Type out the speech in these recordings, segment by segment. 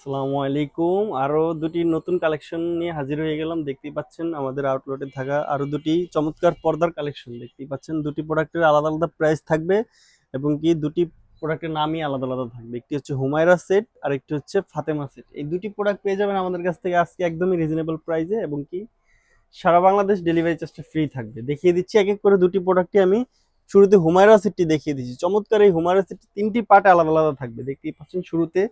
আসসালামু আলাইকুম। আরও দুটি নতুন কালেকশন নিয়ে হাজির হয়ে গেলাম। দেখতেই পাচ্ছেন আমাদের আউটলেটে থাকা আরও দুটি চমৎকার পর্দার কালেকশন দেখতেই পাচ্ছেন দুটি প্রোডাক্টের আলাদা আলাদা প্রাইস থাকবে এবং কি দুটি প্রোডাক্টের নামই আলাদা আলাদা থাকবে। একটি হচ্ছে হুমায়রা সেট আর একটি হচ্ছে ফাতেমা সেট এই দুটি প্রোডাক্ট পেয়ে যাবেন আমাদের কাছ থেকে আজকে একদমই রিজনেবল প্রাইসে এবং কি সারা বাংলাদেশ ডেলিভারি চার্জটা ফ্রি থাকবে। দেখিয়ে দিচ্ছি এক এক করে দুটি প্রোডাক্টই আমি শুরুতে হুমায়রা সেটটি দেখিয়ে দিচ্ছি। চমৎকার এই হুমায়রা সেটটি তিনটি পার্টে আলাদা আলাদা থাকবে। দেখতেই পাচ্ছেন শুরুতে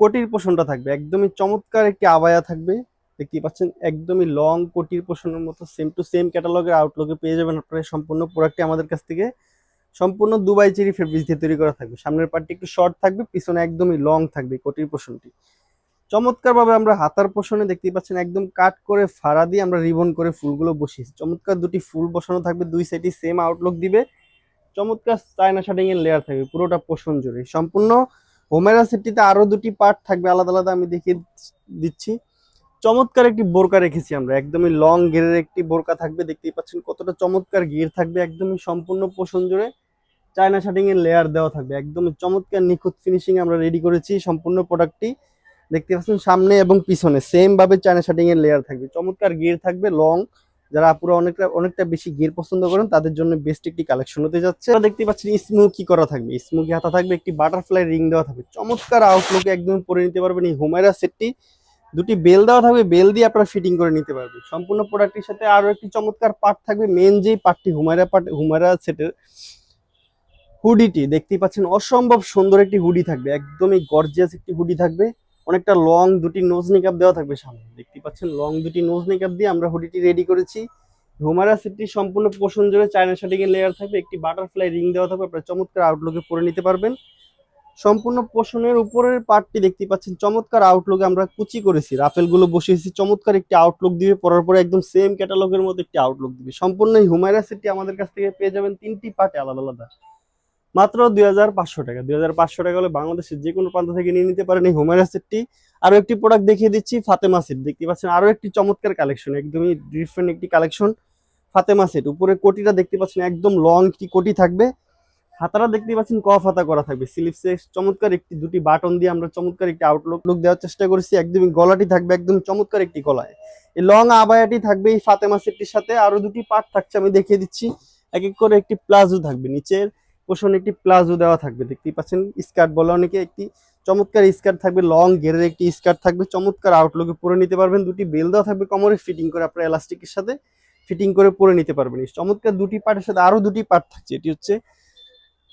কোটির পোষণটা থাকবে। একদমই চমৎকার একটি আবায়া থাকবে। দেখতেই পাচ্ছেন, একদমই লং কোটির পোষণের মতো সেম টু সেম ক্যাটালগের আউটলুকে পেয়ে যাবেন আপনারা সম্পূর্ণ প্রোডাক্টটি আমাদের কাছ থেকে। সম্পূর্ণ দুবাই চেরি ফেব্রিক্স দিয়ে তৈরি করা থাকবে। সামনের পার্টটি একটু শর্ট থাকবে, পিছনে একদমই লং থাকবে কোটির পোষণটি। চমৎকারভাবে আমরা হাতার পোষণে দেখতেই পাচ্ছেন, একদম কাট করে ফাড়া দিয়ে আমরা রিবন করে ফুলগুলো বসিয়েছি। চমৎকার দুটি ফুল বসানো থাকবে, দুই সাইডই সেম আউটলুক দিবে। চমৎকার চায়না শার্টিং এর লেয়ার থাকবে, পুরোটা পোষণ জুড়ে। সম্পূর্ণ হোমেরা সেটটিতে আরও দুটি পার্ট থাকবে, আলাদা আলাদা আমি দেখিয়ে দিচ্ছি। চমৎকার একটি বোরকা রেখেছি আমরা, একদমই লং গিয়ারের একটি বোরকা থাকবে, দেখতেই পাচ্ছেন কতটা চমৎকার গিয়ার থাকবে, একদমই সম্পূর্ণ পোষণ জুড়ে। চায়না শার্টিং এর লেয়ার দেওয়া থাকবে, একদমই চমৎকার নিখুঁত ফিনিশিং আমরা রেডি করেছি সম্পূর্ণ প্রোডাক্টটি দেখতে পাচ্ছেন সামনে এবং পিছনে সেম ভাবে চায়না শার্টিং এর লেয়ার থাকবে, চমৎকার গিয়ার থাকবে লং যারা আপুরা অনেকটা অনেকটা বেশি গিয়ার পছন্দ করেন, তাদের জন্য বেস্ট একটি কালেকশন হতে যাচ্ছে। দেখতে পাচ্ছেন স্মুকি করা থাকবে। স্মুকি হাতা থাকবে, একটি বাটারফ্লাই রিং দেওয়া থাকবে। চমৎকার আউটলুকে একদম পরে নিতে পারবেন এই হুমায়রা সেটটি। দুটি বেল দেওয়া থাকবে বেল দিয়ে আপনারা ফিটিং করে নিতে পারবেন। সম্পূর্ণ প্রোডাক্টের সাথে আরও একটি চমৎকার পার্ট থাকবে মেন যেই পার্টটি হুমায়রা পার্ট হুমায়রা সেটের। হুডিটি দেখতেই পাচ্ছেন, অসম্ভব সুন্দর একটি হুডি থাকবে। একদমই গর্জিয়াস একটি হুডি থাকবে। অনেকটা লং দুটি নোজ মেকআপ দেওয়া থাকবে সামনে। দেখতে পাচ্ছেন লং দুটি নোজ মেকআপ দিয়ে আমরা হুডিটি রেডি করেছি। হুমারা সেটটি সম্পূর্ণ পোষণ জুড়ে চায়না এর লেয়ার থাকবে। একটি বাটারফ্লাই রিং দেওয়া থাকবে, আপনারা চমৎকার আউটলুকে পরে নিতে পারবেন। সম্পূর্ণ পোষণের উপরের পার্টটি দেখতে পাচ্ছেন, চমৎকার আউটলুকে আমরা কুচি করেছি। রাফেলগুলো বসিয়েছি চমৎকার একটি আউটলুক দিবে, পরার পরে একদম সেম ক্যাটালগের মতো একটি আউটলুক দিবে। সম্পূর্ণ এই হুমায়রা সেটটি আমাদের কাছ থেকে পেয়ে যাবেন তিনটি পার্টে আলাদা আলাদা। মাত্র দুই হাজার পাঁচশো টাকা। দুই হাজার পাঁচশো টাকা হলে বাংলাদেশের যে কোনো প্রান্ত থেকে নিয়ে নিতে পারেন এই হুমায়রা সেটটি আরও একটি প্রোডাক্ট দেখিয়ে দিচ্ছি, ফাতেমা সেট। দেখতে পাচ্ছেন আরও একটি চমৎকার কালেকশন একদমই ডিফারেন্ট একটি কালেকশন ফাতেমা সেট। উপরে কোটিটা দেখতে পাচ্ছেন, একদম লং একটি কোটি থাকবে। হাতারা দেখতে পাচ্ছেন কফ হাতা করা থাকবে। স্লিপসে চমৎকার একটি দুটি বাটন দিয়ে আমরা চমৎকার একটি আউটলুক লুক দেওয়ার চেষ্টা করেছি। একদমই গলাটি থাকবে, একদম চমৎকার একটি গলায়। এই লং আবায়াটি থাকবে এই ফাতেমা সেটটির সাথে। আরও দুটি পার্ট থাকছে, আমি দেখিয়ে দিচ্ছি। এক এক করে একটি প্লাজো থাকবে নিচের। পোষণ একটি প্লাজো দেওয়া থাকবে। দেখতেই পাচ্ছেন স্কার্ট বলে অনেকে একটি চমৎকার স্কার্ট থাকবে লং ঘেরের একটি স্কার্ট থাকবে, চমৎকার আউটলুকে পরে নিতে পারবেন। দুটি বেল দেওয়া থাকবে কমরে ফিটিং করে আপনার এলাস্টিকের সাথে ফিটিং করে পরে নিতে পারবেন। চমৎকার দুটি পার্টের সাথে আরও দুটি পার্ট থাকছে। এটি হচ্ছে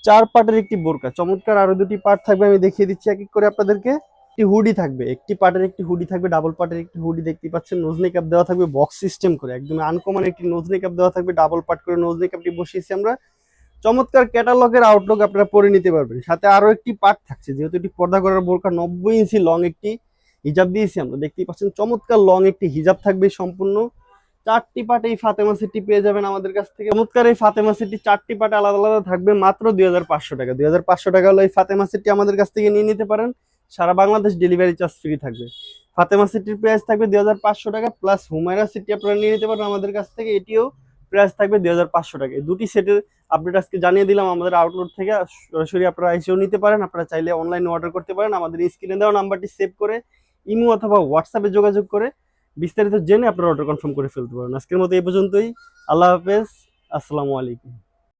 চার পার্টের একটি বোরকা। চমৎকার আরও দুটি পার্ট থাকবে, আমি দেখিয়ে দিচ্ছি এক এক করে আপনাদেরকে। একটি হুডি থাকবে, একটি পার্টের একটি হুডি থাকবে ডাবল পার্টের একটি হুডি দেখতে পাচ্ছেন নোজ মেকআপ দেওয়া থাকবে বক্স সিস্টেম করে একদম আনকমন একটি নোজ মেকআপ দেওয়া থাকবে ডাবল পার্ট করে নোজ মেকআপটি বসিয়েছি আমরা। চমৎকার ক্যাটালগের আউটলুক আপনারা পরে নিতে পারবেন। সাথে আরও একটি পার্ট থাকছে, যেহেতু এটি পর্দা করার বোরকা নব্বই ইঞ্চি লং একটি হিজাব দিয়েছি আমরা। দেখতেই পাচ্ছেন, চমৎকার লং একটি হিজাব থাকবে সম্পূর্ণ। চারটি পার্ট এই ফাতেমা সেটটি পেয়ে যাবেন আমাদের কাছ থেকে। চমৎকার এই ফাতেমা সেটটি চারটি পার্ট আলাদা আলাদা থাকবে, মাত্র দুই হাজার পাঁচশো টাকা। দুই হাজার পাঁচশো টাকা হলো এই ফাতেমা সেটটি আমাদের কাছ থেকে নিয়ে নিতে পারেন। সারা বাংলাদেশ ডেলিভারি চার্জ ফ্রি থাকবে। ফাতেমা সেটটির প্রাইস থাকবে দুই হাজার পাঁচশো টাকা প্লাস হুমায়রা সেটটি আপনারা নিয়ে নিতে পারেন আমাদের কাছ থেকে। এটিও প্রাইস থাকবে দুই হাজার পাঁচশো টাকা। দুটি সেটের আপডেট আজকে জানিয়ে দিলাম আমাদের আউটলোড থেকে। সরাসরি আপনারা এসেও নিতে পারেন। আপনারা চাইলে অনলাইনে অর্ডার করতে পারেন। আমাদের স্ক্রিনে দেওয়া নাম্বারটি সেভ করে ইমো অথবা হোয়াটসঅ্যাপে যোগাযোগ করে বিস্তারিত জেনে আপনারা অর্ডার কনফার্ম করে ফেলতে পারেন। আজকের মতো এই পর্যন্তই। আল্লাহ হাফেজ। আসসালামু আলাইকুম।